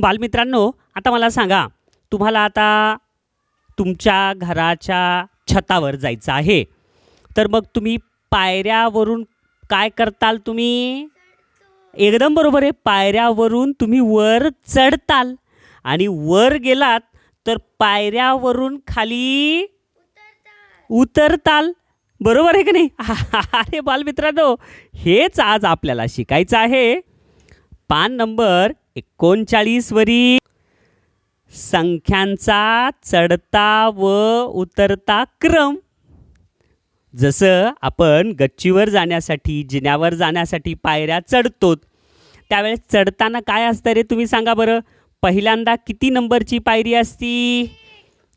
बालमित्रांनो आता मला सांगा तुम्हाला आता तुमच्या घराच्या छतावर जायचं आहे. तर मग तुम्ही पायऱ्यावरून काय करताल तुम्ही? एकदम बरोबर आहे पायऱ्यावरून तुम्ही वर चढताल. आणि वर गेलात तर पायऱ्यावरून खाली उतरताल. बरोबर आहे की नाही? अरे बालमित्रांनो हेच आज आपल्याला शिकायचं आहे. पान नंबर एकोणचाळीसवरील संख्यांचा चढता व उतरता क्रम. जसं आपण गच्चीवर जाण्यासाठी जिन्यावर जाण्यासाठी पायऱ्या चढतो त्यावेळेस चढताना काय असतं रे तुम्ही सांगा बरं? पहिल्यांदा किती नंबरची पायरी असती?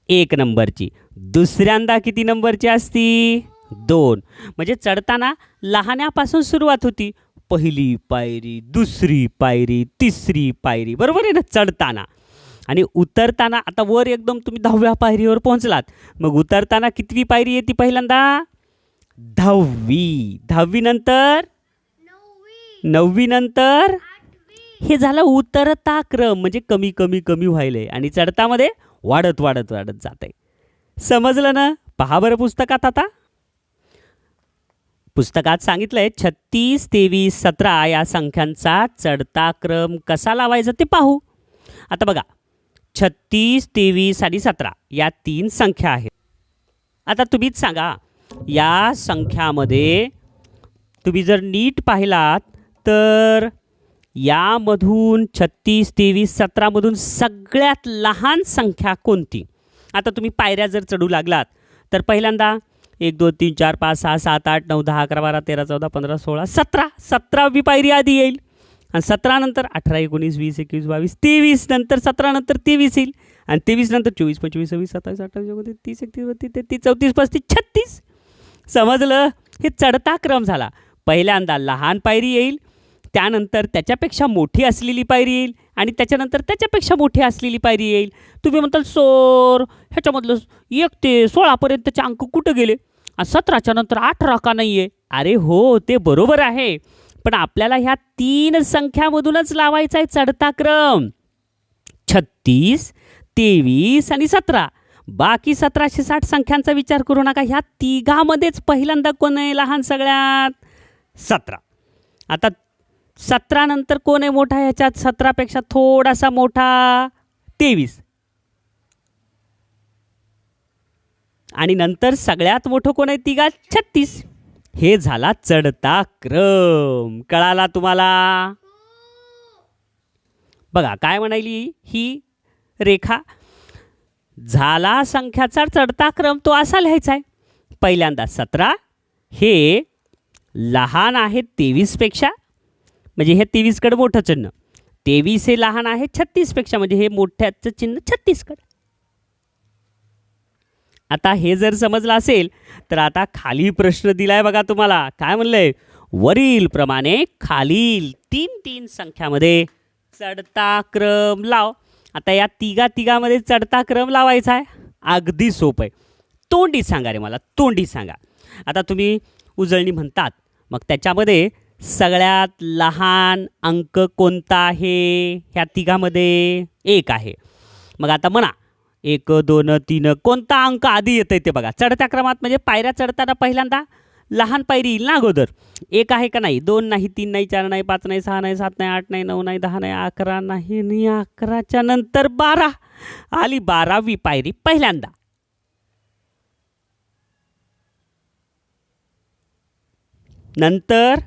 एक नंबरची. दुसऱ्यांदा किती नंबरची असती? दोन. म्हणजे चढताना लहान्यापासून सुरुवात होती. पहिली पायरी दुसरी पायरी तिसरी पायरी बरोबर आहे ना? चढताना. आणि उतरताना आता वर एकदम तुम्ही दहाव्या पायरीवर पोहोचलात. मग उतरताना कितवी पायरी येते पहिल्यांदा? दहावी. दहावी नंतर? नववी नंतर? हे झालं उतरता क्रम म्हणजे कमी कमी कमी व्हायलंय आणि चढतामध्ये वाढत वाढत वाढत जात आहे समजलं ना? पहा बरं पुस्तकात आता. पुस्तकात सांगितलंय छत्तीस तेवीस सतरा या संख्यांचा चढता क्रम कसा लावायचा ते पाहू. आता बघा छत्तीस तेवीस आणि सतरा या तीन संख्या आहेत. आता तुम्हीच सांगा या संख्यामध्ये तुम्ही जर नीट पाहिलात तर यामधून छत्तीस तेवीस सतरामधून सगळ्यात लहान संख्या कोणती? आता तुम्ही पायऱ्या जर चढू लागलात तर पहिल्यांदा एक दोन तीन चार पाच सहा सात आठ नऊ दहा अकरा बारा तेरा चौदा पंधरा सोळा सतरा सतरावी पायरी आधी येईल. आणि सतरानंतर अठरा एकोणीस वीस एकवीस बावीस तेवीस नंतर सतरानंतर तेवीस येईल. आणि तेवीस नंतर चोवीस पंचवीस सव्वीस सत्तावीस अठ्ठावीस एकोणतीस तीस एकतीस बत्तीस तेहतीस चौतीस पस्तीस छत्तीस. समजलं? हे चढता क्रम झाला. पहिल्यांदा लहान पायरी येईल. त्यानंतर त्याच्यापेक्षा मोठी असलेली पायरी येईल. आणि त्याच्यानंतर त्याच्यापेक्षा मोठी असलेली पायरी येईल. तुम्ही म्हणताल सोर ह्याच्यामधलं एक ते सोळापर्यंतचे अंक कुठं गेले? सतराच्या नंतर अठरा का नाही आहे अरे हो ते बरोबर आहे. पण आपल्याला ह्या तीन संख्यामधूनच लावायचा आहे चढता क्रम. छत्तीस तेवीस आणि सतरा. बाकी सतराशे साठ संख्यांचा विचार करू नका ह्या तिघामध्येच पहिल्यांदा कोण आहे लहान सगळ्यात? सतरा. आता सतरानंतर कोण आहे मोठा? ह्याच्यात सतरापेक्षा थोडासा मोठा तेवीस. आणि नंतर सगळ्यात मोठं कोण आहे तिघा? छत्तीस. हे झाला चढता क्रम. कळाला तुम्हाला? बघा काय म्हणाली ही रेखा? झाला संख्याचा चढता क्रम तो असा लिहायचा आहे. पहिल्यांदा सतरा हे लहान आहे तेवीसपेक्षा म्हणजे हे तेवीसकडे मोठं चिन्ह. तेवीस हे लहान आहे छत्तीसपेक्षा म्हणजे हे मोठ्याचं चिन्ह छत्तीसकडे. आता हे जर समजलं असेल तर आता खाली प्रश्न दिलाय बघा तुम्हाला. काय म्हणलंय? वरील प्रमाणे खालील तीन तीन संख्यामध्ये चढता क्रम लाव. आता या तिघा तिघामध्ये चढता क्रम लावायचा आहे. अगदी सोपं आहे. तोंडी सांगा रे मला तोंडी सांगा. आता तुम्ही उजळणी म्हणतात. मग त्याच्यामध्ये सगळ्यात लहान अंक कोणता आहे? ह्या तिघामध्ये एक आहे. मग आता म्हणा एक दोन तीन कोणता अंक आधी येतं ते बघा. चढत्या क्रमात म्हणजे पायऱ्या चढताना पहिल्यांदा लहान पायरी येईल ना अगोदर. एक आहे का नाही? दोन नाही तीन नाही चार नाही पाच नाही सहा नाही सात नाही आठ नाही नऊ नाही दहा नाही अकरा नाही आणि अकराच्या नंतर बारा. आली बारावी पायरी पहिल्यांदा. नंतर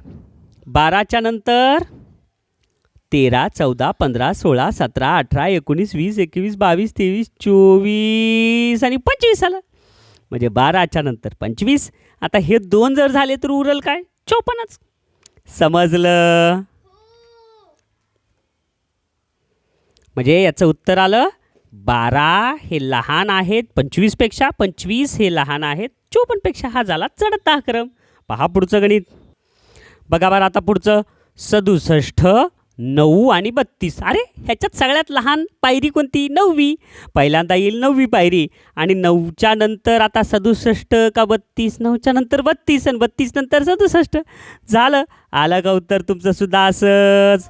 बाराच्या नंतर तेरा चौदा पंधरा सोळा सतरा अठरा एकोणीस वीस एकवीस बावीस तेवीस चोवीस आणि पंचवीस आलं. म्हणजे बाराच्या नंतर पंचवीस. आता हे दोन जर झाले तर उरल काय? चोपन्नच. समजलं? म्हणजे याचं उत्तर आलं बारा हे लहान आहेत पंचवीसपेक्षा पंचवीस हे लहान आहेत चोपन्नपेक्षा हा झाला चढता क्रम. पहा पुढचं गणित. बघा बरं आता पुढचं. सदुसष्ट नऊ आणि बत्तीस. अरे ह्याच्यात सगळ्यात लहान पायरी कोणती? नववी. पहिल्यांदा येईल नववी पायरी. आणि नऊच्या नंतर आता सदुसष्ट का बत्तीस? नऊच्या नंतर बत्तीस आणि बत्तीस नंतर सदुसष्ट. झालं. आलं का उत्तर तुमचं सुद्धा असंच.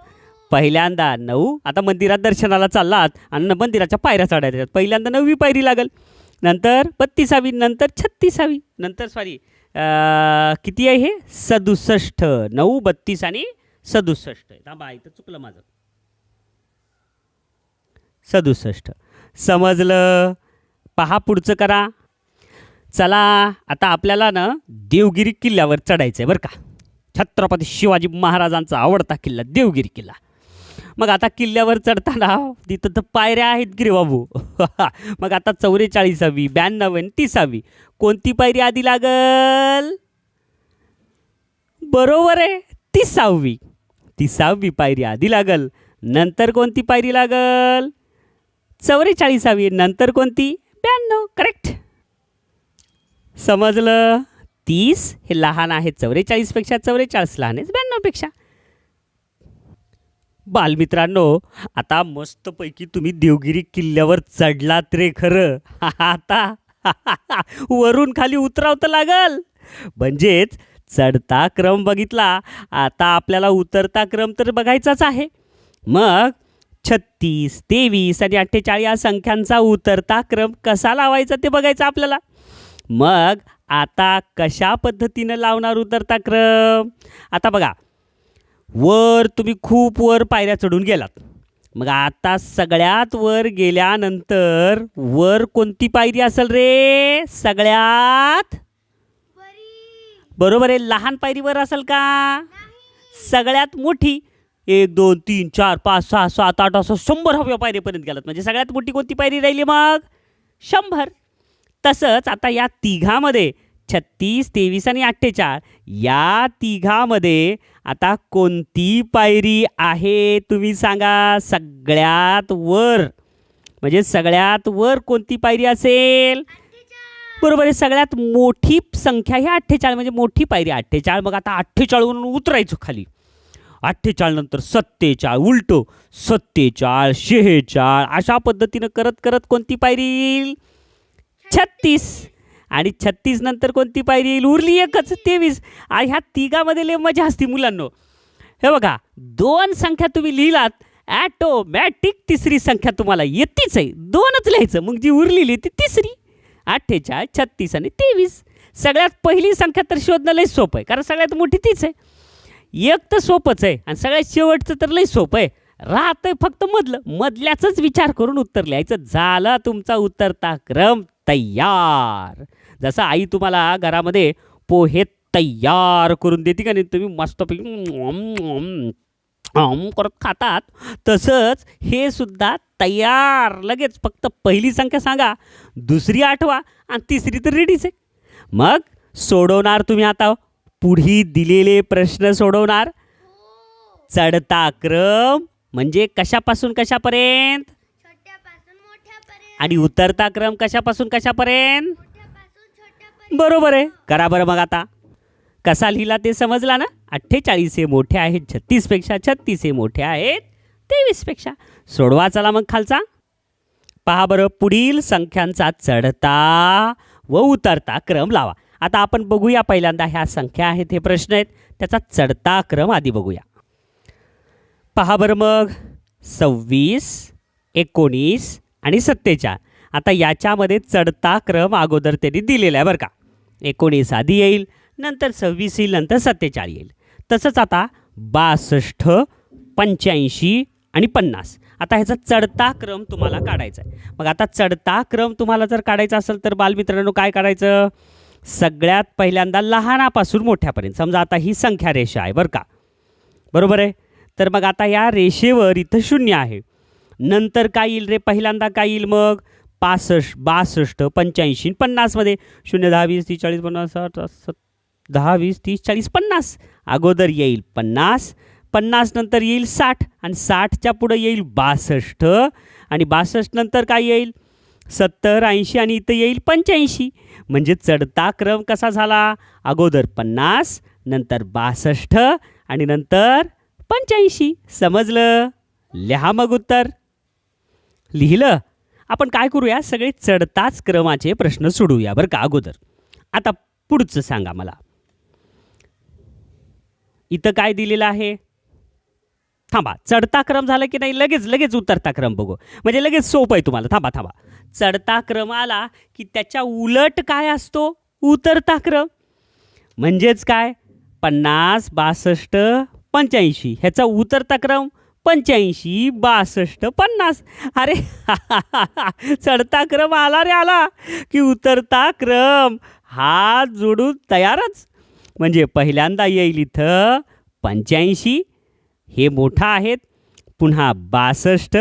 पहिल्यांदा नऊ. आता मंदिरात दर्शनाला चाललात आणि मंदिराच्या पायऱ्या चढायच्या पहिल्यांदा नववी पायरी लागल. नंतर बत्तीसावी नंतर छत्तीसावी. नंतर सॉरी किती आहे हे? सदुसष्ट. नऊ बत्तीस आणि सदुसष्ट थांबा इथं चुकलं माझं. सदुसष्ट. समजलं? पहा पुढचं करा. चला आता आपल्याला ना देवगिरी किल्ल्यावर चढायचं आहे बरं का. छत्रपती शिवाजी महाराजांचा आवडता किल्ला देवगिरी किल्ला. मग आता किल्ल्यावर चढताना तिथं तर पायऱ्या आहेत गिरीबाबू. मग आता चौवेचाळीसावी ब्याण्णव आणि तिसावी कोणती पायरी आधी लागल? बरोबर आहे तिसावी. ती सहावी पायरी आधी लागल. नंतर कोणती पायरी लागल? चौवेचाळीसावी. नंतर कोणती? ब्याण्णव. करेक्ट समजलं? तीस हे लहान आहे. चौवेचाळीसपेक्षा चौवेचाळीस लहान आहे. ब्याण्णवपेक्षा. बालमित्रांनो आता मस्तपैकी तुम्ही देवगिरी किल्ल्यावर चढलात रे खरं. आता. वरून खाली उतरावतं लागल. म्हणजेच चढता क्रम बघितला आता आपल्याला उतरता क्रम तर बघायचाच आहे. मग छत्तीस तेवीस आणि अठ्ठेचाळीस या संख्यांचा उतरता क्रम कसा लावायचा ते बघायचं आपल्याला. मग आता कशा पद्धतीनं लावणार उतरता क्रम? आता बघा वर तुम्ही खूप वर पायऱ्या चढून गेलात. मग आता सगळ्यात वर गेल्यानंतर वर कोणती पायरी असेल रे? सगळ्यात बरोबर आहे लहान पायरीवर असेल का? सगळ्यात मोठी एक दोन तीन चार पाच सहा सात आठ असं शंभर हव्या पायरीपर्यंत गेलात. म्हणजे सगळ्यात मोठी कोणती पायरी राहिली मग? शंभर. तसंच आता या तिघामध्ये छत्तीस तेवीस आणि अठ्ठेचाळ या तिघामध्ये आता कोणती पायरी आहे तुम्ही सांगा? सगळ्यात वर. म्हणजे सगळ्यात वर कोणती पायरी असेल? बरोबर आहे. सगळ्यात मोठी संख्या ही अठ्ठेचाळीस म्हणजे मोठी पायरी अठ्ठेचाळीस मग आता अठ्ठेचाळीसवरून उतरायचं खाली. अठ्ठेचाळीस नंतर सत्तेचाळ उलटो सत्तेचाळ शेहेचाळ अशा पद्धतीनं करत करत कोणती पायरी येईल? छत्तीस. आणि छत्तीस नंतर कोणती पायरी येईल? उरली एकच तेवीस. आणि ह्या तिघामध्ये लय मजा असते मुलांनो. हे बघा दोन संख्या तुम्ही लिहिलात ॲटोमॅटिक तिसरी संख्या तुम्हाला येतीच आहे. दोनच लिहायचं. मग जी उरलेली ती तिसरी. अठ्ठेचाळीस छत्तीस आणि तेवीस. सगळ्यात पहिली संख्या तर शोधणं लई सोपं आहे कारण सगळ्यात मोठी तीच आहे. एक तर सोपंच आहे आणि सगळ्यात शेवटचं तर लई सोपं आहे. राहतंय फक्त मधलं. मधल्याचंच विचार करून उत्तर लिहायचं. झालं तुमचा उत्तरता क्रम तयार. जसं आई तुम्हाला घरामध्ये पोहे तयार करून देते का नाही तुम्ही मस्तपैकी करत खातात. तसंच हे सुद्धा तयार. लगेच फक्त पहिली संख्या सांगा दुसरी आठवा आणि तिसरी तर रेडीच आहे मग सोडवणार तुम्ही आता. पुढी दिलेले प्रश्न सोडवणार. चढता क्रम म्हणजे कशापासून कशापर्यंत? आणि उतरता क्रम कशापासून कशापर्यंत? बरोबर आहे. करा बरं मग आता. कसा लिहिला ते समजला ना? अठ्ठेचाळीस हे मोठे आहेत छत्तीसपेक्षा छत्तीस हे मोठे आहेत. तेवीसपेक्षा. सोडवा चला मग खालचा. पहा बरं पुढील संख्यांचा चढता व उतरता क्रम लावा. आता आपण बघूया पहिल्यांदा ह्या संख्या आहेत हे प्रश्न आहेत. त्याचा चढता क्रम आधी बघूया. पहा बरं मग सव्वीस एकोणीस आणि सत्तेचाळ. आता याच्यामध्ये चढता क्रम अगोदर त्यांनी दिलेला आहे बरं का. एकोणीस आधी येईल नंतर सव्वीस येईल नंतर सत्तेचाळ येईल. तसंच आता बासष्ट पंच्याऐंशी आणि पन्नास. आता ह्याचा चढता क्रम तुम्हाला काढायचा आहे. मग आता चढता क्रम तुम्हाला जर काढायचा असेल तर बालमित्रांनो काय काढायचं? सगळ्यात पहिल्यांदा लहानापासून मोठ्यापर्यंत. समजा आता ही संख्या रेषा आहे बरं का? बरोबर आहे? तर मग आता या रेषेवर इथं शून्य आहे. नंतर काय येईल रे? पहिल्यांदा काय येईल मग? पासष्ट बासष्ट पंच्याऐंशी पन्नासमध्ये शून्य दहा वीस तीस चाळीस पन्नास साठ सत दहा वीस तीस चाळीस पन्नास. अगोदर येईल पन्नास पन्नास नंतर येईल साठ आणि साठच्या पुढं येईल बासष्ट. आणि बासष्ट नंतर काय येईल? सत्तर ऐंशी आणि इथं येईल पंच्याऐंशी. म्हणजे चढता क्रम कसा झाला? अगोदर पन्नास नंतर बासष्ट आणि नंतर पंच्याऐंशी. समजलं? लिहा मग उत्तर. लिहिलं? आपण काय करूया? सगळे चढताच क्रमाचे प्रश्न सोडूया बरं का अगोदर. आता पुढचं सांगा मला. इथं काय दिलेलं आहे? थांबा चढता क्रम झाला की नाही? लगेच लगेच उतरता क्रम बघू. म्हणजे लगेच सोपं आहे तुम्हाला. थांबा थांबा. चढता क्रम आला की त्याच्या उलट काय असतो? उतरता क्रम. म्हणजेच काय? पन्नास बासष्ट पंच्याऐंशी. ह्याचा उतरता क्रम पंच्याऐंशी बासष्ट पन्नास. अरे चढता क्रम आला रे आला की उतरता क्रम. हात जोडून तयारच. म्हणजे पहिल्यांदा येईल इथं पंच्याऐंशी हे मोठं आहेत पुन्हा बासष्ट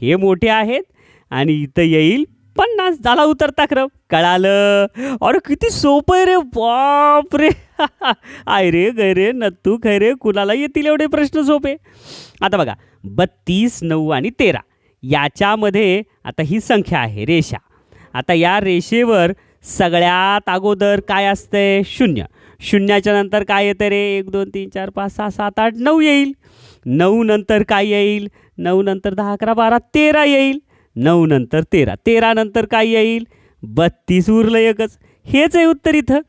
हे मोठे आहेत आणि इथं येईल पन्नास झाला उतरता क्रम. कळालं? अरे किती सोपं आहे रे बाप रे आय रे गै रे नत्तू खै रे कुणाला येतील एवढे प्रश्न सोपे? आता बघा बत्तीस नऊ आणि तेरा याच्यामध्ये आता ही संख्या आहे रेषा. आता या रेषेवर सगळ्यात अगोदर काय असतंय? शून्य. शून्याच्या नंतर काय येतं रे? एक दोन तीन चार पाच सहा सात आठ नऊ येईल. नऊ नंतर काय येईल? नऊ नंतर दहा अकरा बारा तेरा येईल. नऊ नंतर तेरा. तेरा नंतर काय येईल? बत्तीस उरलं एकच. हेच आहे उत्तर इथं.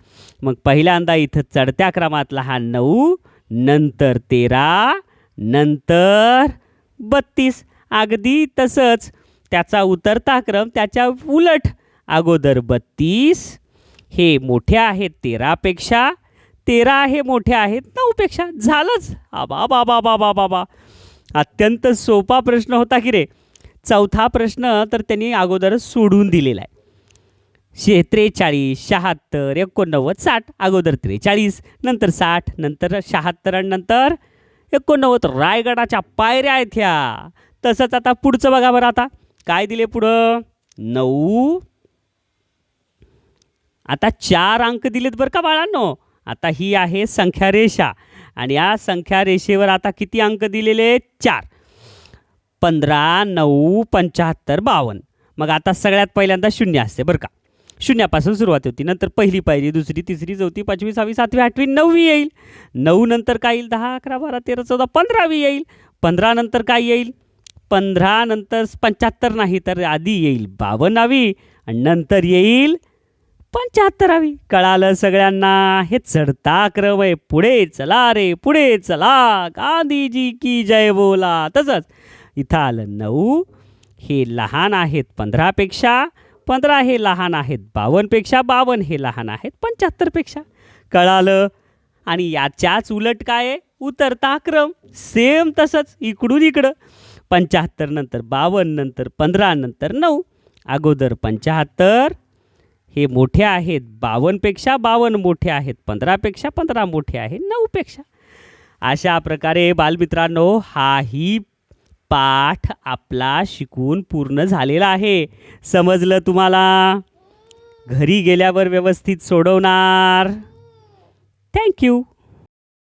मग पहिल्यांदा इथं चढत्या क्रमातला हा नऊ नंतर तेरा नंतर बत्तीस. अगदी तसंच त्याचा उतरता क्रम त्याच्या उलट अगोदर बत्तीस. हे मोठे आहेत तेरापेक्षा तेरा हे मोठे आहेत नऊपेक्षा झालंच. आबा बाबा बाबा बाबा अत्यंत सोपा प्रश्न होता की रे. चौथा प्रश्न तर त्यांनी अगोदरच सोडून दिलेला आहे. शे त्रेचाळीस शहात्तर एकोणनव्वद साठ अगोदर त्रेचाळीस नंतर साठ नंतर शहात्तर आणि नंतर एकोणनव्वद. रायगडाच्या पायऱ्या आहेत ह्या. तसंच आता पुढचं बघा बरं आता. काय दिले पुढं? नऊ. आता चार अंक दिलेत बरं का बाळांनो? आता ही आहे संख्या रेषा. आणि या संख्या रेषेवर आता किती अंक दिलेले चार. पंधरा नऊ पंच्याहत्तर बावन्न. मग आता सगळ्यात पहिल्यांदा शून्य असते बरं का. शून्यापासून सुरुवात होती. नंतर पहिली पायरी दुसरी तिसरी चौथी पाचवी सहावी सातवी आठवी नववी येईल. नऊ नंतर काय येईल? दहा अकरा बारा तेरा चौदा पंधरावी येईल. पंधरा नंतर काय येईल? पंधरा नंतर पंच्याहत्तर नाही तर आधी येईल बावन्नावी. आणि नंतर येईल पंच्याहत्तरावी कळालं सगळ्यांना हे चढता क्रम आहे पुढे चला रे पुढे चला गांधीजी की जय बोला. तसंच इथं आलं नऊ. हे लहान आहेत पंधरापेक्षा पंधरा हे लहान आहेत बावन्नपेक्षा बावन्न हे लहान आहेत पंच्याहत्तरपेक्षा कळालं. आणि याच्याच उलट काय? उतरता क्रम सेम तसंच इकडून इकडं. पंच्याहत्तर नंतर बावन्न नंतर पंधरा नंतर नऊ. अगोदर पंच्याहत्तर हे मोठे आहेत बावन्नपेक्षा बावन्न मोठे आहेत पंधरापेक्षा पंधरा मोठे आहेत नऊपेक्षा अशा प्रकारे बालमित्रांनो हाही पाठ आपला शिकून पूर्ण झालेला आहे. समजलं तुम्हाला? घरी गेल्यावर व्यवस्थित सोडवणार. थँक्यू